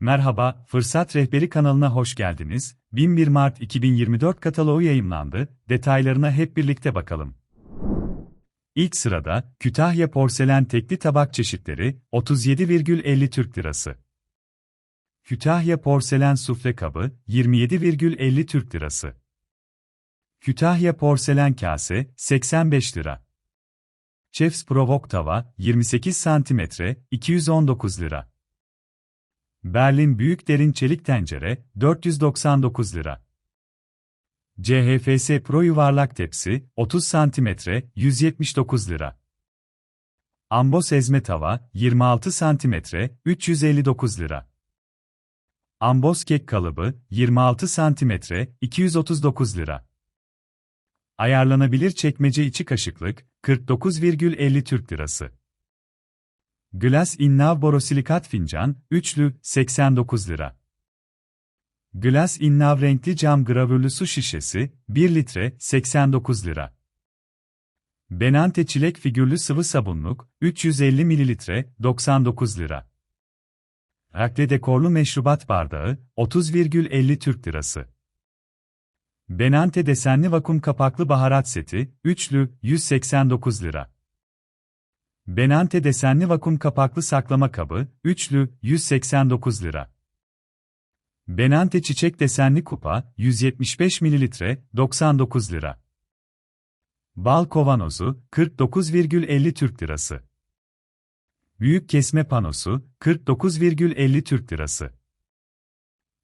Merhaba, Fırsat Rehberi kanalına hoş geldiniz. 1001 Mart 2024 kataloğu yayımlandı. Detaylarına hep birlikte bakalım. İlk sırada Kütahya porselen tekli tabak çeşitleri 37,50 Türk Lirası. Kütahya porselen sufle kabı 27,50 Türk Lirası. Kütahya porselen kase 85 lira. Chef's Provok tava 28 cm 219 lira. Berlin Büyük Derin Çelik Tencere 499 lira. CHFS Pro Yuvarlak Tepsi 30 cm 179 lira. Ambos Ezme Tava 26 cm 359 lira. Ambos Kek Kalıbı 26 cm 239 lira. Ayarlanabilir çekmece içi kaşıklık 49,50 Türk Lirası. Glass Innav borosilikat fincan, üçlü, 89 lira. Glass Innav renkli cam gravürlü su şişesi, 1 litre, 89 lira. Benante çilek figürlü sıvı sabunluk, 350 mililitre, 99 lira. Rakle dekorlu meşrubat bardağı, 30,50 Türk lirası. Benante desenli vakum kapaklı baharat seti, üçlü, 189 lira. Benante desenli vakum kapaklı saklama kabı, üçlü, 189 lira. Benante çiçek desenli kupa, 175 mililitre, 99 lira. Bal kovanozu, 49,50 Türk lirası. Büyük kesme panosu, 49,50 Türk lirası.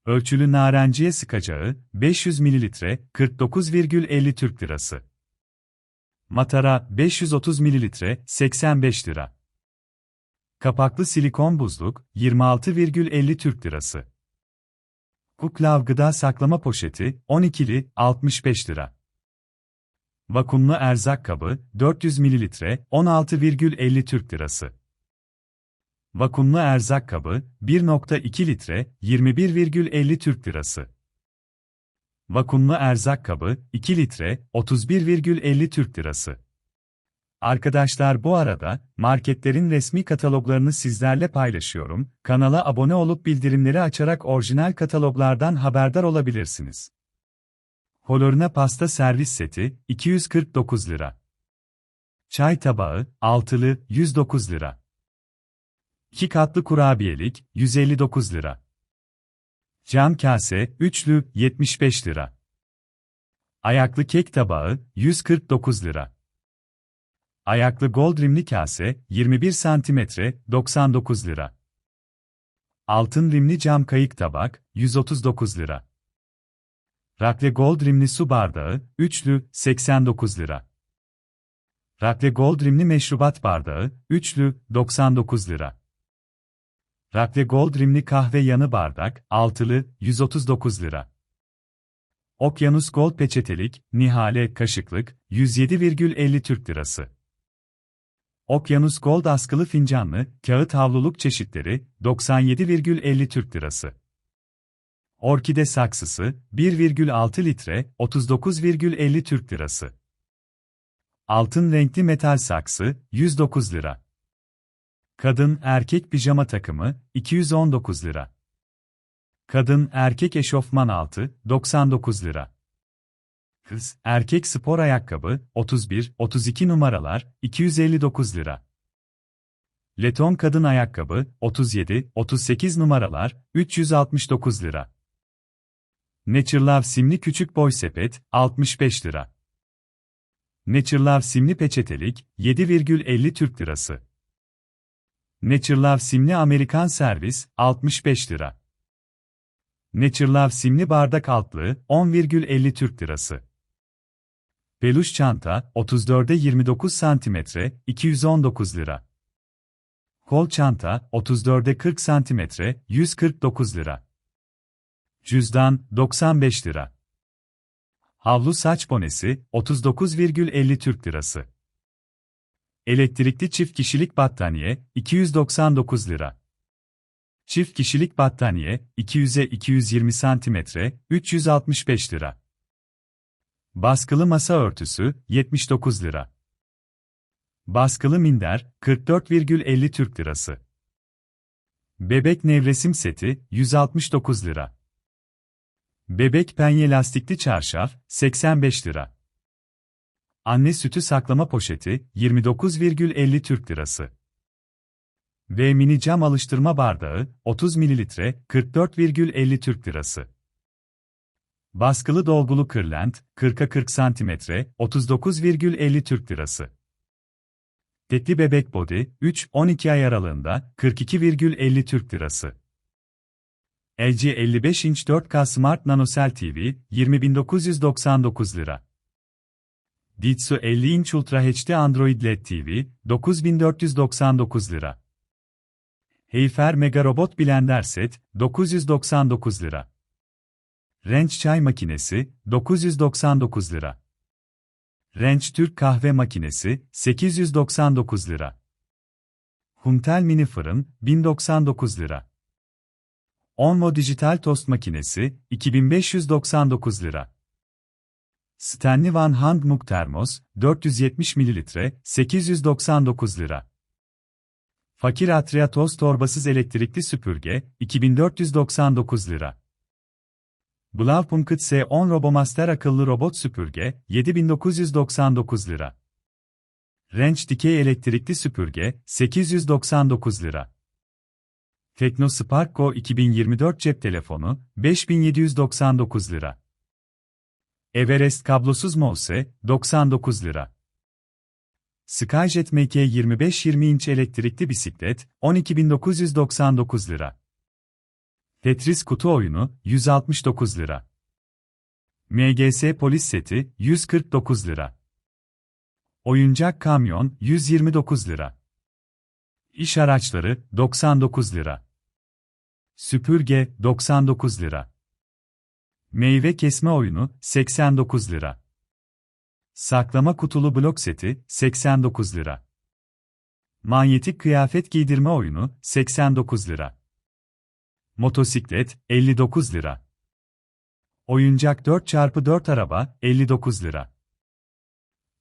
Ölçülü narenciye sıkacağı, 500 mililitre, 49,50 Türk lirası. Matara 530 mililitre 85 lira. Kapaklı silikon buzluk 26,50 Türk lirası. Kuklav gıda saklama poşeti 12'li 65 lira. Vakumlu erzak kabı 400 mililitre 16,50 Türk lirası. Vakumlu erzak kabı 1.2 litre 21,50 Türk lirası. Vakumlu erzak kabı 2 litre 31,50 Türk lirası. Arkadaşlar bu arada marketlerin resmi kataloglarını sizlerle paylaşıyorum. Kanala abone olup bildirimleri açarak orijinal kataloglardan haberdar olabilirsiniz. Kolorina pasta servis seti 249 lira. Çay tabağı altılı 109 lira. 2 katlı kurabiyelik 159 lira. Cam kase, üçlü, 75 lira. Ayaklı kek tabağı, 149 lira. Ayaklı gold rimli kase, 21 santimetre, 99 lira. Altın rimli cam kayık tabak, 139 lira. Rakle gold rimli su bardağı, üçlü, 89 lira. Rakle gold rimli meşrubat bardağı, üçlü, 99 lira. Rakle Gold rimli kahve yanı bardak, altılı, 139 lira. Okyanus Gold peçetelik, nihale kaşıklık, 107,50 Türk lirası. Okyanus Gold askılı fincanlı, kağıt havluluk çeşitleri, 97,50 Türk lirası. Orkide saksısı, 1,6 litre, 39,50 Türk lirası. Altın renkli metal saksı, 109 lira. Kadın erkek pijama takımı 219 lira. Kadın erkek eşofman altı 99 lira. Kız erkek spor ayakkabı 31 32 numaralar 259 lira. Leton kadın ayakkabı 37 38 numaralar 369 lira. Naturelove simli küçük boy sepet 65 lira. Naturelove simli peçetelik 7,50 Türk lirası. Naturelove simli Amerikan servis, 65 lira. Naturelove simli bardak altlığı, 10,50 Türk lirası. Peluş çanta, 34'e 29 cm, 219 lira. Kol çanta, 34'e 40 cm, 149 lira. Cüzdan, 95 lira. Havlu saç bonesi, 39,50 Türk lirası. Elektrikli çift kişilik battaniye 299 lira. Çift kişilik battaniye 200'e 220 cm 365 lira. Baskılı masa örtüsü 79 lira. Baskılı minder 44,50 Türk lirası. Bebek nevresim seti 169 lira. Bebek penye lastikli çarşaf 85 lira. Anne sütü saklama poşeti 29,50 Türk lirası. Ve mini cam alıştırma bardağı 30 ml 44,50 Türk lirası. Baskılı dolgulu kırlent 40'a 40 cm 39,50 Türk lirası. Tekli bebek body 3-12 ay aralığında 42,50 Türk lirası. LG 55 inç 4K Smart NanoCell TV 20.999 lira. Ditsu 50 inç Ultra HD Android LED TV 9499 lira. Heyfer Mega Robot Blender Set 999 lira. Range çay makinesi 999 lira. Range Türk kahve makinesi 899 lira. Huntel mini fırın 1099 lira. Onmo dijital tost makinesi 2599 lira. Stanley Van Hand Mug termos 470 ml 899 lira. Fakir Atria toz torbasız elektrikli süpürge 2499 lira. Blaupunkt S10 Robomaster akıllı robot süpürge 7999 lira. Range dikey elektrikli süpürge 899 lira. Tekno Spark Go 2024 cep telefonu 5799 lira. Everest kablosuz mouse 99 lira. Skyjet MK 25-20 inç elektrikli bisiklet 12999 lira. Tetris kutu oyunu 169 lira. MGS polis seti 149 lira. Oyuncak kamyon 129 lira. İş araçları 99 lira. Süpürge 99 lira. Meyve kesme oyunu 89 lira. Saklama kutulu blok seti 89 lira. Manyetik kıyafet giydirme oyunu 89 lira. Motosiklet 59 lira. Oyuncak 4x4 araba 59 lira.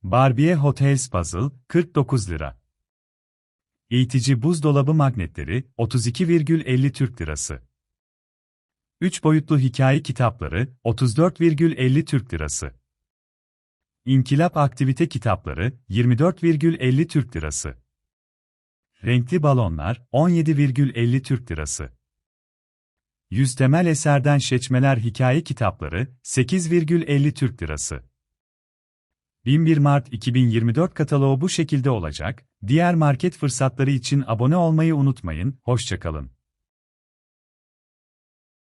Barbie Hotels Puzzle 49 lira. Eğitici buzdolabı magnetleri 32,50 Türk lirası. 3 boyutlu hikaye kitapları 34,50 Türk lirası. İnkilap aktivite kitapları 24,50 Türk lirası. Renkli balonlar 17,50 Türk lirası. 100 temel eserden seçmeler hikaye kitapları 8,50 Türk lirası. 11 Mart 2024 kataloğu bu şekilde olacak. Diğer market fırsatları için abone olmayı unutmayın. Hoşçakalın.